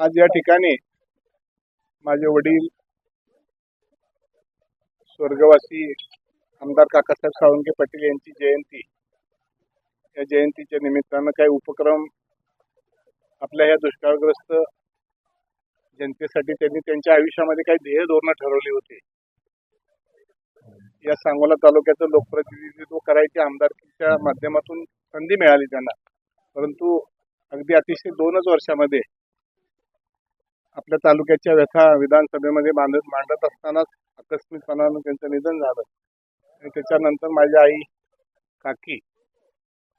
आज या ठिकाणी माझे वडील स्वर्गवासी आमदार काकासाहेब सावंगे पाटील यांची जयंती. या जयंतीच्या निमित्तानं काही उपक्रम आपल्या या दुष्काळग्रस्त जनतेसाठी त्यांनी त्यांच्या आयुष्यामध्ये काही ध्येय धोरणं ठरवली होती. या सांगोला तालुक्याचं लोकप्रतिनिधित्व करायची आमदारकीच्या माध्यमातून संधी मिळाली त्यांना. परंतु अगदी अतिशय दोनच वर्षामध्ये आपल्या तालुक्याच्या व्यथा विधानसभेमध्ये मांडत मांडत असतानाच आकस्मिकपणानं त्यांचं निधन झालं. आणि त्याच्यानंतर माझी आई काकी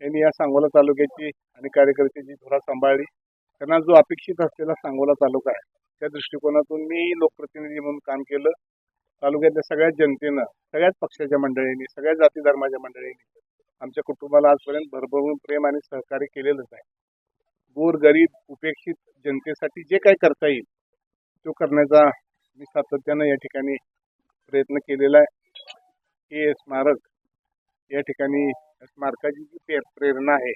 यांनी या सांगोला तालुक्याची आणि कार्यकर्त्याची धुरा सांभाळली त्यांना जो अपेक्षित असलेला सांगोला तालुका आहे त्या दृष्टिकोनातून मी लोकप्रतिनिधी म्हणून काम केलं. तालुक्यातल्या सगळ्याच जनतेनं सगळ्याच पक्षाच्या मंडळींनी सगळ्याच जाती धर्माच्या मंडळींनी आमच्या कुटुंबाला आजपर्यंत भरभरून प्रेम आणि सहकार्य केलेलंच आहे. गोर गरीब उपेक्षित जनतेसाठी जे काही करता येईल तो करण्याचा मी सातत्यानं या ठिकाणी प्रयत्न केलेला आहे. हे स्मारक या ठिकाणी स्मारकाची जी प्रे- प्रेरणा आहे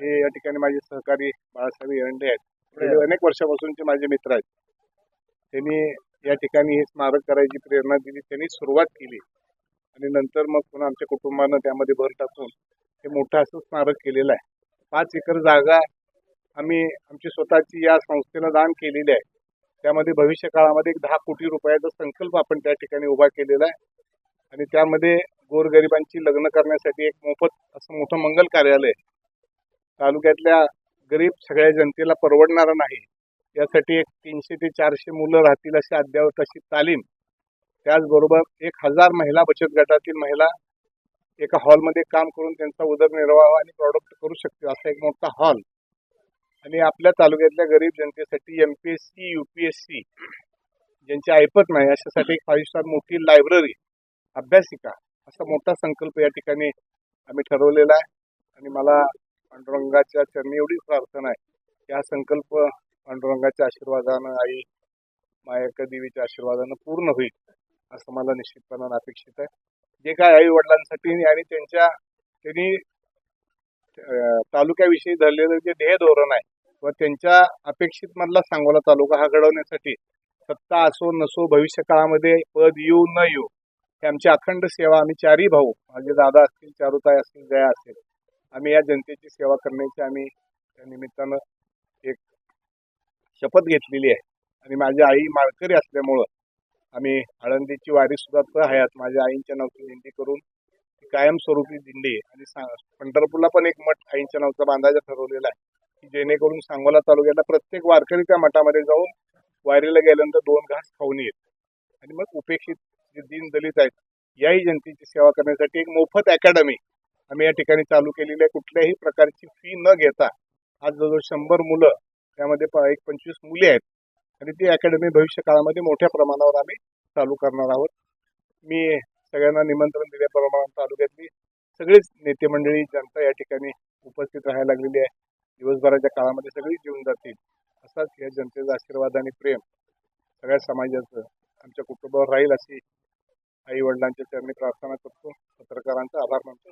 हे या ठिकाणी माझे सहकारी बाळासाहेब एरंडे आहेत. अनेक वर्षापासूनचे माझे मित्र आहेत. त्यांनी या ठिकाणी हे स्मारक करायची प्रेरणा दिली त्यांनी सुरुवात केली. आणि नंतर मग पुन्हा आमच्या कुटुंबानं त्यामध्ये भर टाकून हे मोठं असं स्मारक केलेलं आहे. पाच एकर जागा आम्ही आमची स्वतःची या संस्थेला दान केलेली आहे. त्यामध्ये भविष्य काळामध्ये एक दहा कोटी रुपयाचा संकल्प आपण त्या ठिकाणी उभा केलेला आहे. आणि त्यामध्ये गोरगरिबांची लग्न करण्यासाठी एक मोफत असं मोठं मंगल कार्यालय तालुक्यातल्या गरीब सगळ्या जनतेला परवडणारं नाही. यासाठी एक तीनशे ते चारशे मुलं राहतील अशी अद्ययावत अशी तालीम. त्याचबरोबर एक हजार महिला बचत गटातील महिला एका हॉलमध्ये काम करून त्यांचा उदरनिर्वाह आणि प्रॉडक्ट करू शकतील असा एक मोठा हॉल आणि आपल्या तालुक्यातल्या गरीब जनतेसाठी M P S C U P S C ज्यांची ऐपत नाही अशासाठी एक फाईव्ह स्टार मोठी लायब्ररी अभ्यासिका असा मोठा संकल्प या ठिकाणी आम्ही ठरवलेला आहे. आणि मला पांडुरंगाच्या चरणी एवढी प्रार्थना आहे की हा संकल्प पांडुरंगाच्या आशीर्वादानं आई मायाका देवीच्या आशीर्वादानं पूर्ण होईल असं मला निश्चितपणानं अपेक्षित आहे. जे काय आई वडिलांसाठी आणि त्यांच्या त्यांनी तालुक्याविषयी धरलेलं जे ध्येय धोरण आहे व त्यांच्या अपेक्षित मधला सांगोला तालुका हा घडवण्यासाठी सत्ता असो नसो भविष्य काळामध्ये पद येऊ न येऊ हे आमची अखंड सेवा. आम्ही चारही भाऊ माझे दादा असतील चारुताई असतील जया असेल आम्ही या जनतेची सेवा करण्याची आम्ही त्या निमित्तानं एक शपथ घेतलेली आहे. आणि माझी आई माळकरी असल्यामुळं आम्ही आळंदीची वारी सुद्धा आहे हयात माझ्या आईंच्या नावाची विनंती करून कायमस्वरूपी दिंडी आणि पंढरपूरला पण एक मठ आईंच्या नावाचा बांधायचा ठरवलेला आहे. की जेणेकरून सांगोला तालुक्यातला प्रत्येक वारकरी त्या मठामध्ये जाऊन वारीला गेल्यानंतर दोन घास खाऊन येत आणि मग उपेक्षित जे दीन दलित आहेत याही जनतेची सेवा करण्यासाठी एक मोफत अकॅडमी आम्ही या ठिकाणी चालू केलेली आहे. कुठल्याही प्रकारची फी न घेता आज जवळजवळ शंभर मुलं त्यामध्ये प- एक पंचवीस मुली आहेत. आणि ती अकॅडमी भविष्य काळामध्ये मोठ्या प्रमाणावर आम्ही चालू करणार आहोत. मी सगळ्यांना निमंत्रण दिल्याप्रमाणे तालुक्यातली सगळीच नेते मंडळी जनता या ठिकाणी उपस्थित राहायला लागलेली आहे. दिवसभराच्या काळामध्ये सगळी जीवन जातील असाच या जनतेचा आशीर्वाद आणि प्रेम सगळ्या समाजाचं आमच्या कुटुंबावर राहील अशी आई वडिलांच्या चरणी प्रार्थना करतो. पत्रकारांचा आभार मानतो.